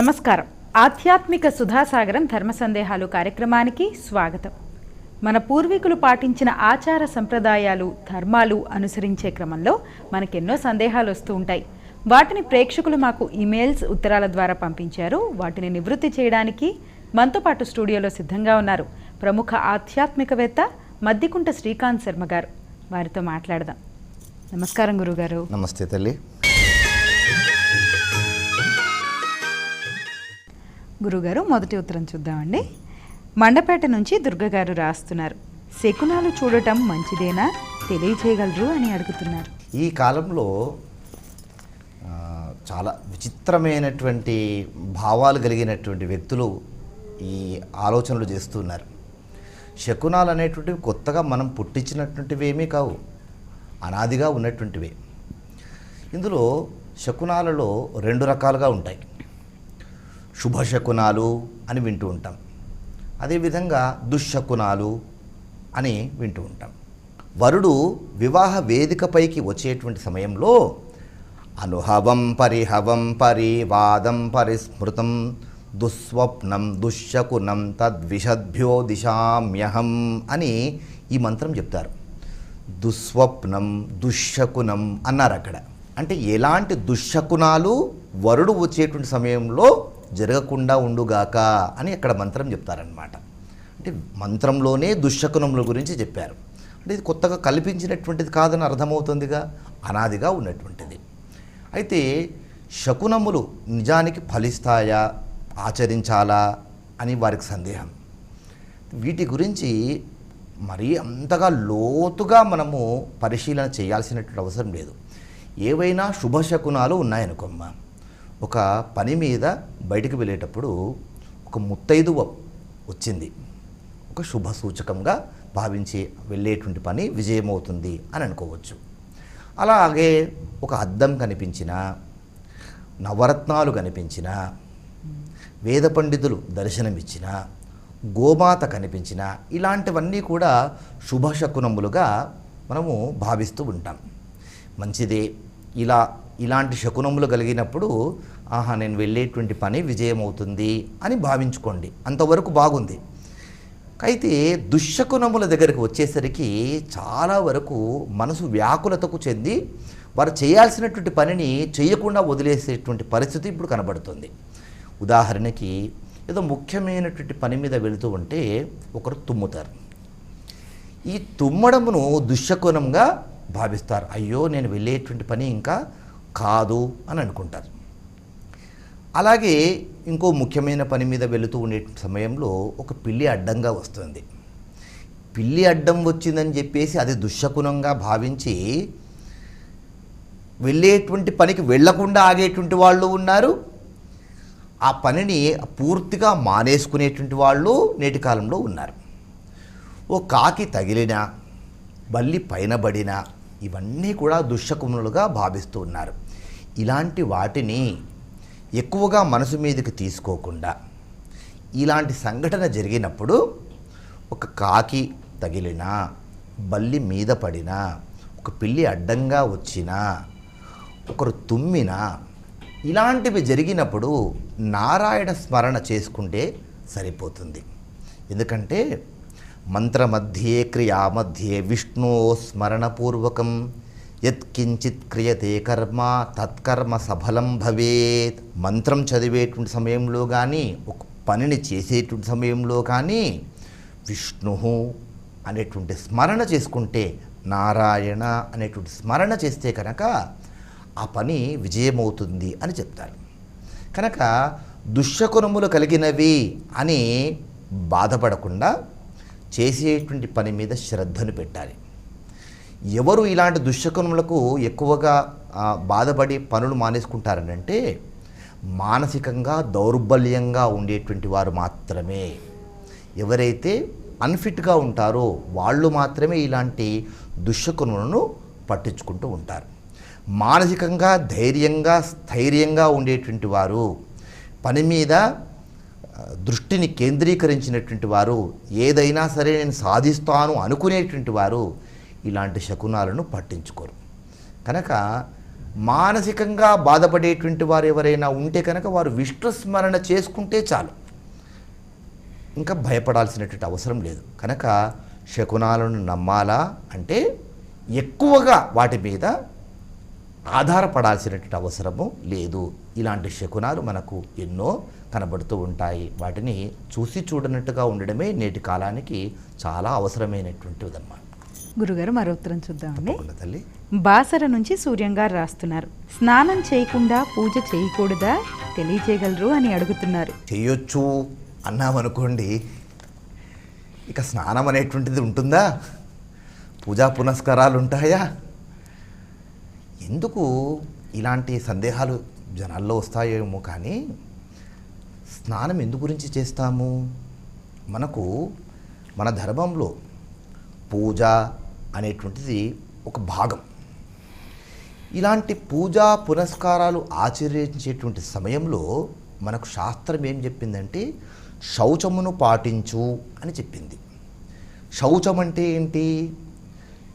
నమస్కారం. ఆధ్యాత్మిక సుధాసాగరం ధర్మ సందేహాలు కార్యక్రమానికి స్వాగతం. మన పూర్వీకులు పాటించిన ఆచార సంప్రదాయాలు ధర్మాలు అనుసరించే క్రమంలో మనకెన్నో సందేహాలు వస్తూ ఉంటాయి. వాటిని ప్రేక్షకులు మాకు ఇమెయిల్స్ ఉత్తరాల ద్వారా పంపించారు. వాటిని నివృత్తి చేయడానికి మనతో పాటు స్టూడియోలో సిద్ధంగా ఉన్నారు ప్రముఖ ఆధ్యాత్మికవేత్త మద్దికుంట శ్రీకాంత్ శర్మ గారు. వారితో మాట్లాడదాం. నమస్కారం గురుగారు. నమస్తే తల్లి. గురుగారు మొదటి ఉత్తరం చూద్దామండి. మండపేట నుంచి దుర్గగారు రాస్తున్నారు. శకునాలు చూడటం మంచిదేనా? తెలియచేయగలరు అని అడుగుతున్నారు. ఈ కాలంలో చాలా విచిత్రమైనటువంటి భావాలు కలిగినటువంటి వ్యక్తులు ఈ ఆలోచనలు చేస్తున్నారు. శకునాలు అనేటువంటివి కొత్తగా మనం పుట్టించినటువంటివి ఏమీ కావు. అనాదిగా ఉన్నటువంటివే. ఇందులో శకునాలలో రెండు రకాలుగా ఉంటాయి. శుభశకునాలు అని వింటూ ఉంటాం. అదేవిధంగా దుశ్శకునాలు అని వింటూ ఉంటాం. వరుడు వివాహ వేదికపైకి వచ్చేటువంటి సమయంలో అనుహవం పరిహవం పరివాదం పరిస్మృతం దుస్వప్నం దుశ్శకునం తద్విషద్భ్యో దిశామ్యహం అని ఈ మంత్రం చెప్తారు. దుస్వప్నం దుశ్శకునం అన్నారు అక్కడ. అంటే ఎలాంటి దుశ్శకునాలు వరుడు వచ్చేటువంటి సమయంలో జరగకుండా ఉండుగాక అని అక్కడ మంత్రం చెప్తారనమాట అంటే మంత్రంలోనే దుశ్శకునముల గురించి చెప్పారు. అంటే ఇది కొత్తగా కల్పించినటువంటిది కాదని అర్థమవుతుందిగా? అనాదిగా ఉన్నటువంటిది. అయితే శకునములు నిజానికి ఫలిస్తాయా? ఆచరించాలా? అని వారికి సందేహం. వీటి గురించి మరీ అంతగా లోతుగా మనము పరిశీలన చేయాల్సినటువంటి అవసరం లేదు. ఏవైనా శుభశకునాలు ఉన్నాయనుకోమ్మా. ఒక పని మీద బయటికి వెళ్ళేటప్పుడు ఒక ముత్తైదువ వచ్చింది. ఒక శుభ సూచకంగా భావించి వెళ్ళేటువంటి పని విజయమవుతుంది అని అనుకోవచ్చు. అలాగే ఒక అద్దం కనిపించిన నవరత్నాలు కనిపించిన వేద పండితులు దర్శనమిచ్చిన గోమాత కనిపించిన ఇలాంటివన్నీ కూడా శుభశకునములుగా మనము భావిస్తూ ఉంటాం. మంచిదే ఇలా ఇలాంటి శకునములు కలిగినప్పుడు ఆహా నేను వెళ్ళేటువంటి పని విజయం అవుతుంది అని భావించుకోండి. అంతవరకు బాగుంది. అయితే దుశ్శకునముల దగ్గరికి వచ్చేసరికి చాలా వరకు మనసు వ్యాకులతకు చెంది వారు చేయాల్సినటువంటి పనిని చేయకుండా వదిలేసేటువంటి పరిస్థితి ఇప్పుడు కనబడుతుంది. ఉదాహరణకి ఏదో ముఖ్యమైనటువంటి పని మీద వెళుతూ ఉంటే ఒకరు తుమ్ముతారు. ఈ తుమ్మడమును దుశ్శకునంగా భావిస్తారు. అయ్యో నేను వెళ్ళేటువంటి పని ఇంకా కాదు అని అనుకుంటారు. అలాగే ఇంకో ముఖ్యమైన పని మీద వెళుతూ ఉండే సమయంలో ఒక పిల్లి అడ్డంగా వస్తుంది. పిల్లి అడ్డం వచ్చిందని చెప్పేసి అది దుశ్శకునంగా భావించి వెళ్ళేటువంటి పనికి వెళ్ళకుండా ఆగేటువంటి వాళ్ళు ఉన్నారు. ఆ పనిని పూర్తిగా మానేసుకునేటువంటి వాళ్ళు నేటి కాలంలో ఉన్నారు. ఓ కాకి తగిలినా బల్లి పైన పడినా ఇవన్నీ కూడా దుశ్శకునులుగా భావిస్తూ ఉన్నారు. ఇలాంటి వాటిని ఎక్కువగా మనసు మీదకి తీసుకోకుండా ఇలాంటి సంఘటన జరిగినప్పుడు ఒక కాకి తగిలినా బల్లి మీద పడినా ఒక పిల్లి అడ్డంగా వచ్చినా ఒకరు తుమ్మినా ఇలాంటివి జరిగినప్పుడు నారాయణ స్మరణ చేసుకుంటే సరిపోతుంది. ఎందుకంటే మంత్రమధ్యే క్రియామధ్యే విష్ణు స్మరణపూర్వకం యత్కించిత్ క్రియతే కర్మ తత్కర్మ సఫలం భవేత్. మంత్రం చదివేటువంటి సమయంలో కానీ ఒక పనిని చేసేటువంటి సమయంలో కానీ విష్ణు అనేటువంటి స్మరణ చేసుకుంటే నారాయణ అనేటువంటి స్మరణ చేస్తే కనుక ఆ పని విజయమవుతుంది అని చెప్తారు. కనుక దుశ్శకునములు కలిగినవి అని బాధపడకుండా చేసేటువంటి పని మీద శ్రద్ధను పెట్టాలి. ఎవరు ఇలాంటి దుశ్శకునములకు ఎక్కువగా బాధపడి పనులు మానేసుకుంటారనంటే మానసికంగా దౌర్బల్యంగా ఉండేటువంటి వారు మాత్రమే. ఎవరైతే అన్ఫిట్గా ఉంటారో వాళ్ళు మాత్రమే ఇలాంటి దుశ్శకునులను పట్టించుకుంటూ ఉంటారు. మానసికంగా ధైర్యంగా స్థైర్యంగా ఉండేటువంటి వారు పని మీద దృష్టిని కేంద్రీకరించినటువంటి వారు ఏదైనా సరే నేను సాధిస్తాను అనుకునేటువంటి వారు ఇలాంటి శకునాలను పట్టించుకోరు. కనుక మానసికంగా బాధపడేటువంటి వారు ఎవరైనా ఉంటే కనుక వారు విష్ణుస్మరణ చేసుకుంటే చాలు. ఇంకా భయపడాల్సినటువంటి అవసరం లేదు. కనుక శకునాలను నమ్మాలా అంటే ఎక్కువగా వాటి మీద ఆధారపడాల్సినటువంటి అవసరము లేదు. ఇలాంటి శకునాలు మనకు ఎన్నో కనబడుతూ ఉంటాయి. వాటిని చూసి చూడనట్టుగా ఉండడమే నేటి కాలానికి చాలా అవసరమైనటువంటిదన్నమాట. గురుగారు మరో ఉత్తరం చూద్దామండి. తల్లి. బాసర నుంచి సూర్యం గారు రాస్తున్నారు. స్నానం చేయకుండా పూజ చేయకూడదా? తెలియజేయగలరు అని అడుగుతున్నారు. చేయొచ్చు అన్నామనుకోండి. ఇక స్నానం అనేటువంటిది ఉంటుందా? పూజా పునస్కారాలు ఉంటాయా? ఎందుకు ఇలాంటి సందేహాలు జనాల్లో వస్తాయేమో కానీ స్నానం ఎందు గురించి చేస్తాము? మనకు మన ధర్మంలో పూజ అనేటువంటిది ఒక భాగం. ఇలాంటి పూజా పునస్కారాలు ఆచరించేటువంటి సమయంలో మనకు శాస్త్రం ఏం చెప్పిందంటే శౌచమును పాటించు అని చెప్పింది. శౌచం అంటే ఏంటి?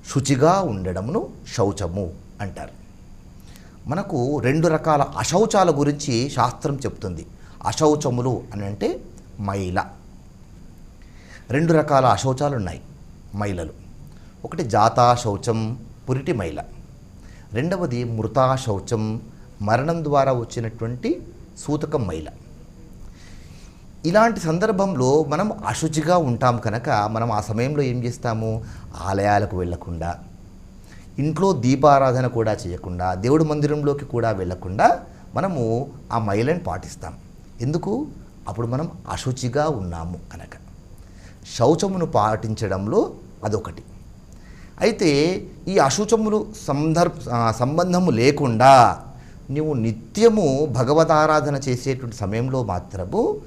శుచిగా ఉండడమును శౌచము అంటారు. మనకు రెండు రకాల అశౌచాల గురించి శాస్త్రం చెప్తుంది. అశౌచములు అని అంటే మైల. రెండు రకాల అశౌచాలు ఉన్నాయి మైలలు. ఒకటి జాతా శౌచం పురిటి మైల. రెండవది మృతా శౌచం మరణం ద్వారా వచ్చినటువంటి సూతకం మైల. ఇలాంటి సందర్భంలో మనం అశుచిగా ఉంటాం కనుక మనం ఆ సమయంలో ఏం చేస్తాము? ఆలయాలకు వెళ్ళకుండా ఇంట్లో దీపారాధన కూడా చేయకుండా దేవుడి మందిరంలోకి కూడా వెళ్ళకుండా మనము ఆ మైలను పాటిస్తాం. ఎందుకు? అప్పుడు మనం అశుచిగా ఉన్నాము కనుక. శౌచమును పాటించడంలో అదొకటి. అయితే ఈ అశుచములు సందర్భ సంబంధము లేకుండా నువ్వు నిత్యము భగవతారాధన చేసేటువంటి సమయంలో మాత్రము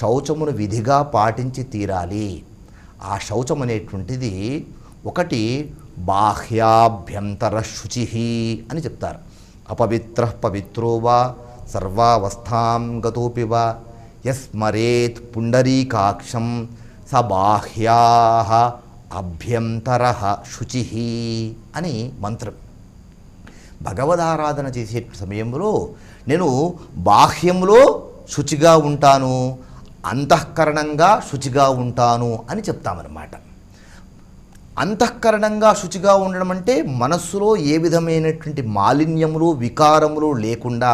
శౌచమును విధిగా పాటించి తీరాలి. ఆ శౌచం అనేటువంటిది ఒకటి బాహ్యాభ్యంతర శుచి అని చెప్తారు. అపవిత్ర పవిత్రో వా సర్వావస్థాం గతోపి వా యస్మరేత్ పుండరీకాక్షం స బాహ్యా అభ్యంతర శుచి అని మంత్రం. భగవదారాధన చేసే సమయంలో నేను బాహ్యంలో శుచిగా ఉంటాను అంతఃకరణంగా శుచిగా ఉంటాను అని చెప్తామన్నమాట. అంతఃకరణంగా శుచిగా ఉండడం అంటే మనస్సులో ఏ విధమైనటువంటి మాలిన్యములు వికారములు లేకుండా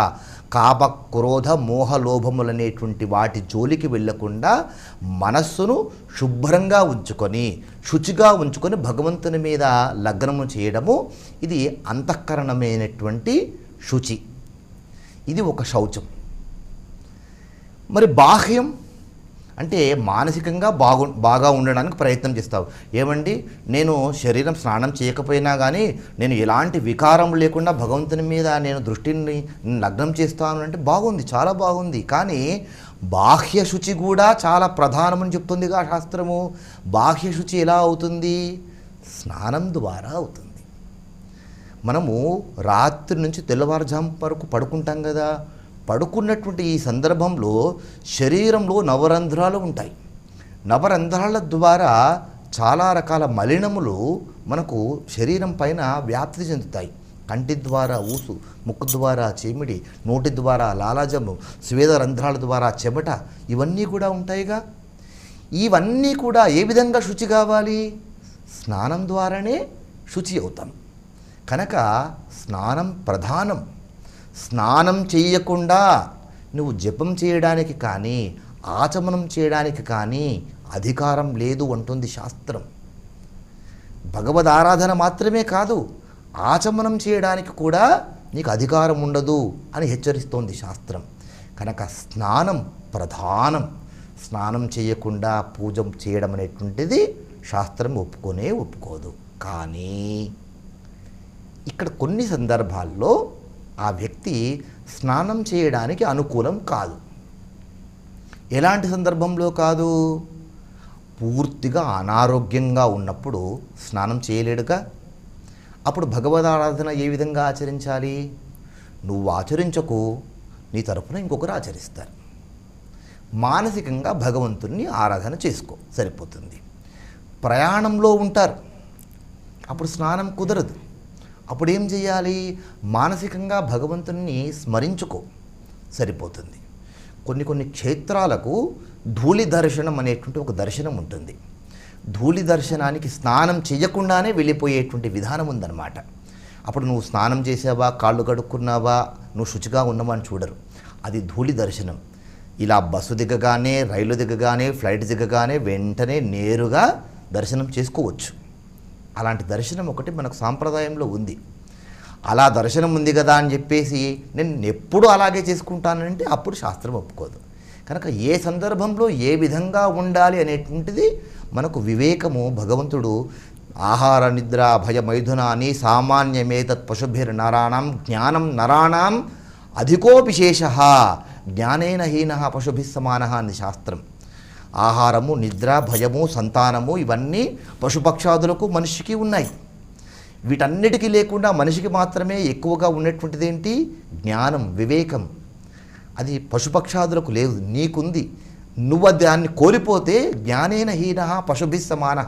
కాప క్రోధ మోహలోభములనేటువంటి వాటి జోలికి వెళ్ళకుండా మనస్సును శుభ్రంగా ఉంచుకొని శుచిగా ఉంచుకొని భగవంతుని మీద లగ్నము చేయడము ఇది అంతఃకరణమైనటువంటి శుచి. ఇది ఒక శౌచం. మరి బాహ్యం అంటే మానసికంగా బాగు బాగా ఉండడానికి ప్రయత్నం చేస్తావు. ఏమండి? నేను శరీరం స్నానం చేయకపోయినా కానీ నేను ఎలాంటి వికారం లేకుండా భగవంతుని మీద నేను దృష్టిని లగ్నం చేస్తాను అంటే బాగుంది చాలా బాగుంది. కానీ బాహ్య శుచి కూడా చాలా ప్రధానమని చెప్తుందిగా శాస్త్రము. బాహ్య శుచి ఎలా అవుతుంది? స్నానం ద్వారా అవుతుంది. మనము రాత్రి నుంచి తెల్లవారుజాము వరకు పడుకుంటాం కదా. పడుకున్నటువంటి ఈ సందర్భంలో శరీరంలో నవరంధ్రాలు ఉంటాయి. నవరంధ్రాల ద్వారా చాలా రకాల మలినములు మనకు శరీరం పైన వ్యాప్తి చెందుతాయి. కంటి ద్వారా ఊసు ముక్కు ద్వారా చీమిడి నోటి ద్వారా లాలాజము స్వేద రంధ్రాల ద్వారా చెమట ఇవన్నీ కూడా ఉంటాయిగా. ఇవన్నీ కూడా ఏ విధంగా శుచి కావాలి? స్నానం ద్వారానే శుచి అవుతాం. కనుక స్నానం ప్రధానం స్నానం చేయకుండా నువ్వు జపం చేయడానికి కానీ ఆచమనం చేయడానికి కానీ అధికారం లేదు అంటుంది శాస్త్రం. భగవద్ ఆరాధన మాత్రమే కాదు ఆచమనం చేయడానికి కూడా నీకు అధికారం ఉండదు అని హెచ్చరిస్తోంది శాస్త్రం. కనుక స్నానం ప్రధానం. స్నానం చేయకుండా పూజ చేయడం అనేటువంటిది శాస్త్రం ఒప్పుకొనే ఒప్పుకోదు. కానీ ఇక్కడ కొన్ని సందర్భాల్లో ఆ వ్యక్తి స్నానం చేయడానికి అనుకూలం కాదు. ఎలాంటి సందర్భంలో కాదు? పూర్తిగా అనారోగ్యంగా ఉన్నప్పుడు స్నానం చేయలేడుగా? అప్పుడు భగవద్ ఆరాధన ఏ విధంగా ఆచరించాలి? నువ్వు ఆచరించకు నీ తరపున ఇంకొకరు ఆచరిస్తారు. మానసికంగా భగవంతుణ్ణి ఆరాధన చేసుకో సరిపోతుంది. ప్రయాణంలో ఉంటారు. అప్పుడు స్నానం కుదరదు. అప్పుడు ఏం చేయాలి? మానసికంగా భగవంతుణ్ణి స్మరించుకో. సరిపోతుంది. కొన్ని కొన్ని క్షేత్రాలకు ధూళి దర్శనం అనేటువంటి ఒక దర్శనం ఉంటుంది. ధూళి దర్శనానికి స్నానం చేయకుండానే వెళ్ళిపోయేటువంటి విధానం ఉందన్నమాట. అప్పుడు నువ్వు స్నానం చేసావా? కాళ్ళు కడుక్కున్నావా? నువ్వు శుచిగా ఉన్నావా అని చూడరు. అది ధూళి దర్శనం. ఇలా బస్సు దిగగానే రైలు దిగగానే ఫ్లైట్ దిగగానే వెంటనే నేరుగా దర్శనం చేసుకోవచ్చు. అలాంటి దర్శనం ఒకటి మనకు సాంప్రదాయంలో ఉంది. అలా దర్శనం ఉంది కదా అని చెప్పేసి నేను ఎప్పుడు అలాగే చేసుకుంటానంటే అప్పుడు శాస్త్రం ఒప్పుకోదు. కనుక ఏ సందర్భంలో ఏ విధంగా ఉండాలి అనేటువంటిది మనకు వివేకము భగవంతుడు ఆహార నిద్ర భయ మైథునాన్ని సామాన్యమేతత్ పశుభిర్ నరాణం జ్ఞానం నరాణం అధికోపిశేష జ్ఞానేన హీన పశుభిస్సమాన సమాన అని శాస్త్రం. ఆహారము నిద్ర భయము సంతానము ఇవన్నీ పశుపక్షాదులకు మనిషికి ఉన్నాయి. వీటన్నిటికీ లేకుండా మనిషికి మాత్రమే ఎక్కువగా ఉన్నటువంటిది ఏంటి? జ్ఞానం వివేకం. అది పశుపక్షాదులకు లేదు నీకుంది. నువ్వు దాన్ని కోల్పోతే జ్ఞానేన హీన పశుభి సమాన.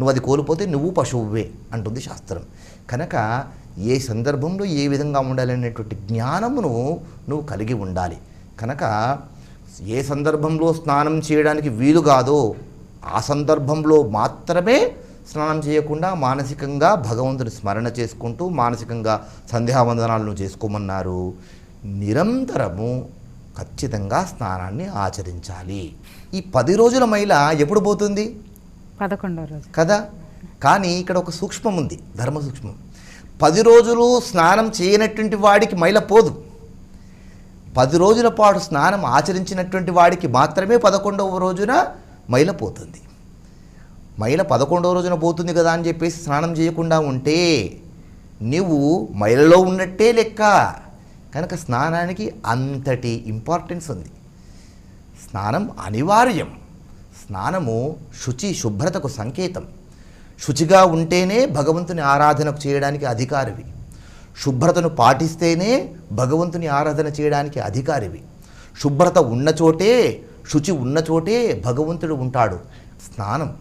నువ్వు అది కోల్పోతే నువ్వు పశువువే అంటుంది శాస్త్రం. కనుక ఏ సందర్భంలో ఏ విధంగా ఉండాలి అనేటువంటి జ్ఞానమును నువ్వు కలిగి ఉండాలి. కనుక ఏ సందర్భంలో స్నానం చేయడానికి వీలు కాదో ఆ సందర్భంలో మాత్రమే స్నానం చేయకుండా మానసికంగా భగవంతుని స్మరణ చేసుకుంటూ మానసికంగా సంధ్యావందనాలను చేసుకోమన్నారు. నిరంతరము ఖచ్చితంగా స్నానాన్ని ఆచరించాలి. ఈ పది రోజుల మైల ఎప్పుడు పోతుంది? పదకొండో రోజు. కదా? కానీ ఇక్కడ ఒక సూక్ష్మం ఉంది ధర్మ సూక్ష్మం పది రోజులు స్నానం చేయనటువంటి వాడికి మైల పోదు. పది రోజుల పాటు స్నానం ఆచరించినటువంటి వాడికి మాత్రమే పదకొండవ రోజున మైల పోతుంది. మైల పదకొండవ రోజున పోతుంది కదా అని చెప్పేసి స్నానం చేయకుండా ఉంటే నీవు మైలలో ఉన్నట్టే లెక్క. కనుక స్నానానికి అంతటి ఇంపార్టెన్స్ ఉంది. స్నానం అనివార్యం. స్నానము శుచి శుభ్రతకు సంకేతం. శుచిగా ఉంటేనే భగవంతుని ఆరాధనకు చేయడానికి అధికారివి. శుభ్రతను పాటిస్తేనే భగవంతుని ఆరాధన చేయడానికి అధికారివి. శుభ్రత ఉన్న చోటే శుచి ఉన్న చోటే భగవంతుడు ఉంటాడు. స్నానం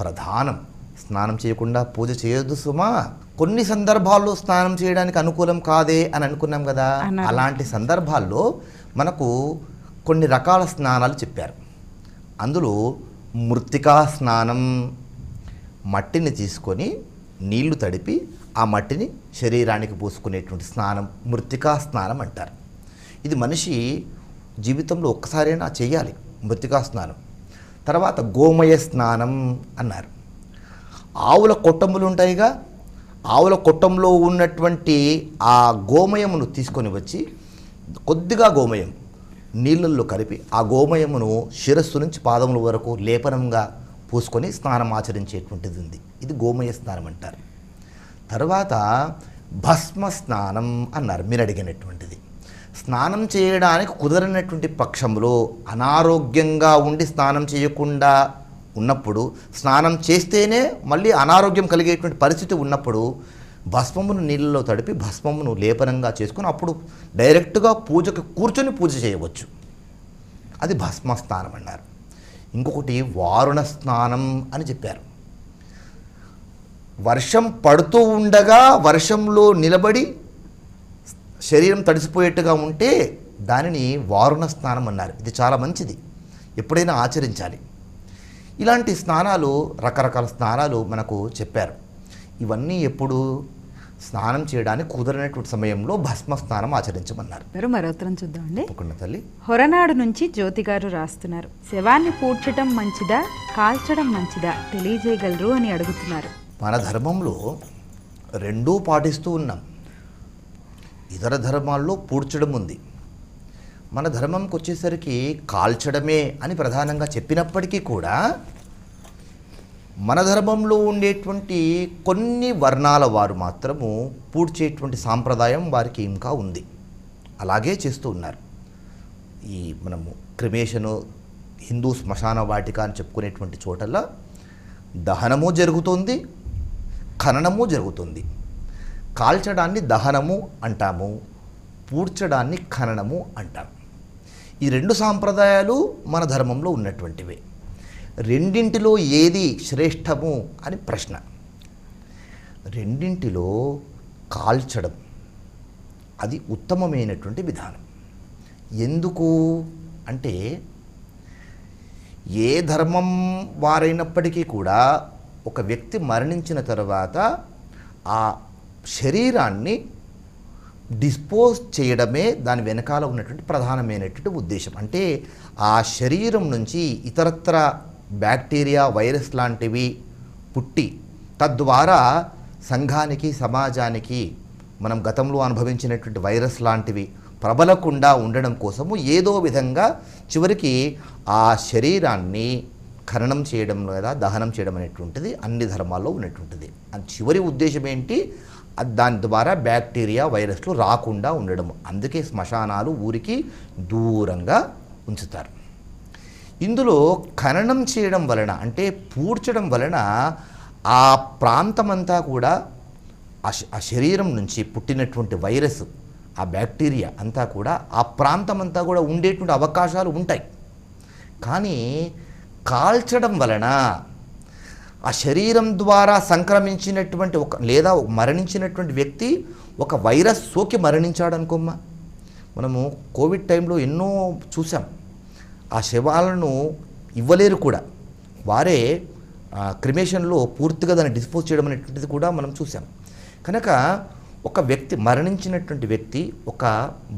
ప్రధానం. స్నానం చేయకుండా పూజ చేయొద్దు సుమా. కొన్ని సందర్భాల్లో స్నానం చేయడానికి అనుకూలం కాదే అని అనుకున్నాం కదా. అలాంటి సందర్భాల్లో మనకు కొన్ని రకాల స్నానాలు చెప్పారు. అందులో మృత్తికా స్నానం మట్టిని తీసుకొని నీళ్ళు తడిపి ఆ మట్టిని శరీరానికి పూసుకునేటువంటి స్నానం మృతికా స్నానం అంటారు. ఇది మనిషి జీవితంలో ఒక్కసారైనా చేయాలి మృతికా స్నానం. తర్వాత గోమయ స్నానం అన్నారు. ఆవుల కొట్టములు ఉంటాయిగా ఆవుల కొట్టంలో ఉన్నటువంటి ఆ గోమయమును తీసుకొని వచ్చి కొద్దిగా గోమయం నీళ్ళల్లో కలిపి ఆ గోమయమును శిరస్సు నుంచి పాదముల వరకు లేపనంగా పూసుకొని స్నానం ఆచరించేటువంటిది ఉంది. ఇది గోమయ స్నానం అంటారు. తర్వాత భస్మ స్నానం అన్నారు మీరు అడిగినటువంటిది. స్నానం చేయడానికి కుదరనటువంటి పక్షంలో అనారోగ్యంగా ఉండి స్నానం చేయకుండా ఉన్నప్పుడు స్నానం చేస్తేనే మళ్ళీ అనారోగ్యం కలిగేటువంటి పరిస్థితి ఉన్నప్పుడు భస్మమును నీళ్ళలో తడిపి భస్మమును లేపనంగా చేసుకుని అప్పుడు డైరెక్ట్గా పూజకు కూర్చొని పూజ చేయవచ్చు. అది భస్మ స్నానం అన్నారు. ఇంకొకటి వారుణ స్నానం అని చెప్పారు. వర్షం పడుతూ ఉండగా వర్షంలో నిలబడి శరీరం తడిసిపోయేట్టుగా ఉంటే దానిని వారుణ స్నానం అన్నారు. ఇది చాలా మంచిది. ఎప్పుడైనా ఆచరించాలి. ఇలాంటి స్నానాలు రకరకాల స్నానాలు మనకు చెప్పారు. ఇవన్నీ ఎప్పుడు స్నానం చేయడానికి కుదరనటువంటి సమయంలో భస్మ స్నానం ఆచరించమన్నారు. మరో ఉత్తరం చూద్దామండి. తప్పకుండా తల్లి. హొరనాడు నుంచి జ్యోతి గారు రాస్తున్నారు. శవాన్ని పూడ్చడం మంచిదా? కాల్చడం మంచిదా? తెలియజేయగలరు అని అడుగుతున్నారు. మన ధర్మంలో రెండూ పాటిస్తూ ఉన్నాం. ఇతర ధర్మాల్లో పూడ్చడం ఉంది. మన ధర్మంకి వచ్చేసరికి కాల్చడమే అని ప్రధానంగా చెప్పినప్పటికీ కూడా మన ధర్మంలో ఉండేటువంటి కొన్ని వర్ణాల వారు మాత్రము పూడ్చేటువంటి సాంప్రదాయం వారికి ఇంకా ఉంది. అలాగే చేస్తూ ఉన్నారు. ఈ మనము క్రిమేషను హిందూ శ్మశాన వాటిక అని చెప్పుకునేటువంటి చోటల్లో దహనము జరుగుతుంది. ఖననము జరుగుతుంది. కాల్చడాన్ని దహనము అంటాము పూడ్చడాన్ని ఖననము అంటాం. ఈ రెండు సాంప్రదాయాలు మన ధర్మంలో ఉన్నటువంటివే. రెండింటిలో ఏది శ్రేష్టము అని ప్రశ్న. రెండింటిలో కాల్చడం అది ఉత్తమమైనటువంటి విధానం. ఎందుకు? అంటే ఏ ధర్మం వారైనప్పటికీ కూడా ఒక వ్యక్తి మరణించిన తర్వాత ఆ శరీరాన్ని డిస్పోజ్ చేయడమే దాని వెనకాల ఉన్నటువంటి ప్రధానమైనటువంటి ఉద్దేశం. అంటే ఆ శరీరం నుంచి ఇతరత్ర బ్యాక్టీరియా వైరస్ లాంటివి పుట్టి తద్వారా సంఘానికి సమాజానికి మనం గతంలో అనుభవించినటువంటి వైరస్ లాంటివి ప్రబలకుండా ఉండడం కోసము ఏదో విధంగా చివరికి ఆ శరీరాన్ని ఖననం చేయడం లేదా దహనం చేయడం అనేటువంటిది అన్ని ధర్మాల్లో ఉన్నటువంటిది. చివరి ఉద్దేశం ఏంటి? దాని ద్వారా బ్యాక్టీరియా వైరస్లు రాకుండా ఉండడం. అందుకే శ్మశానాలు ఊరికి దూరంగా ఉంచుతారు. ఇందులో ఖననం చేయడం వలన అంటే పూడ్చడం వలన ఆ ప్రాంతమంతా కూడా ఆ ఆ శరీరం నుంచి పుట్టినటువంటి వైరస్ ఆ బ్యాక్టీరియా అంతా కూడా ఆ ప్రాంతం అంతా కూడా ఉండేటువంటి అవకాశాలు ఉంటాయి. కానీ కాల్చడం వలన ఆ శరీరం ద్వారా సంక్రమించినటువంటి ఒక లేదా మరణించినటువంటి వ్యక్తి ఒక వైరస్ సోకి మరణించాడు అనుకోమ్మా మనము కోవిడ్ టైంలో ఎన్నో చూసాం ఆ శవాలను ఇవ్వలేరు కూడా. వారే క్రిమేషన్లో పూర్తిగా దాన్ని డిస్పోజ్ చేయడం అనేటువంటిది కూడా మనం చూసాం కనుక ఒక వ్యక్తి మరణించినటువంటి వ్యక్తి ఒక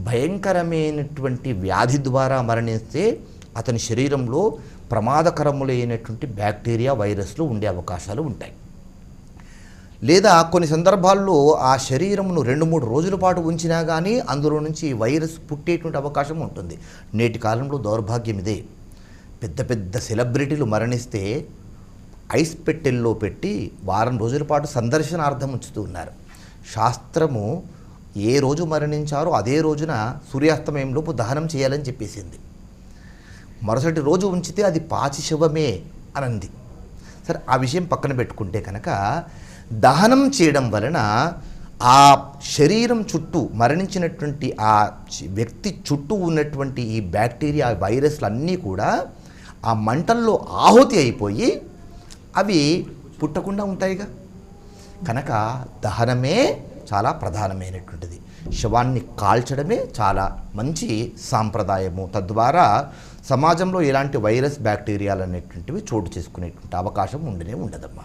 భయంకరమైనటువంటి వ్యాధి ద్వారా మరణిస్తే అతని శరీరంలో ప్రమాదకరములైనటువంటి బ్యాక్టీరియా వైరస్లు ఉండే అవకాశాలు ఉంటాయి. లేదా కొన్ని సందర్భాల్లో ఆ శరీరమును రెండు మూడు రోజుల పాటు ఉంచినా కానీ అందులో నుంచి వైరస్ పుట్టేటువంటి అవకాశం ఉంటుంది. నేటి కాలంలో దౌర్భాగ్యం ఇదే. పెద్ద పెద్ద సెలబ్రిటీలు మరణిస్తే ఐస్ పెట్టెల్లో పెట్టి వారం రోజుల పాటు సందర్శనార్థం ఉంచుతూ ఉన్నారు. శాస్త్రము ఏ రోజు మరణించారో అదే రోజున సూర్యాస్తమయంలోపు దహనం చేయాలని చెప్పేసింది. మరుసటి రోజు ఉంచితే అది పాచి శవమే అనంది. సరే ఆ విషయం పక్కన పెట్టుకుంటే కనుక దహనం చేయడం వలన ఆ శరీరం చుట్టూ మరణించినటువంటి ఆ వ్యక్తి చుట్టూ ఉన్నటువంటి ఈ బ్యాక్టీరియా వైరస్లు అన్నీ కూడా ఆ మంటల్లో ఆహుతి అయిపోయి అవి పుట్టకుండా ఉంటాయిగా. కనుక దహనమే చాలా ప్రధానమైనటువంటిది. శవాన్ని కాల్చడమే చాలా మంచి సాంప్రదాయము. తద్వారా సమాజంలో ఎలాంటి వైరస్ బ్యాక్టీరియాలు అనేటువంటివి చోటు చేసుకునేటువంటి అవకాశం ఉండనే ఉండదమ్మా.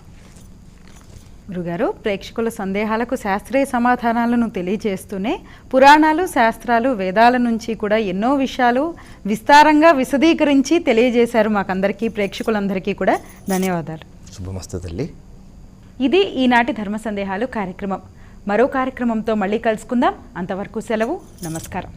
గురుగారు ప్రేక్షకుల సందేహాలకు శాస్త్రీయ సమాధానాలను తెలియజేస్తూనే పురాణాలు శాస్త్రాలు వేదాల నుంచి కూడా ఎన్నో విషయాలు విస్తారంగా విశదీకరించి తెలియజేశారు మాకందరికీ ప్రేక్షకులందరికీ కూడా. ధన్యవాదాలు. శుభమస్తు తల్లి. ఇది ఈనాటి ధర్మ సందేహాలు కార్యక్రమం. మరో కార్యక్రమంతో మళ్ళీ కలుసుకుందాం. అంతవరకు సెలవు. నమస్కారం.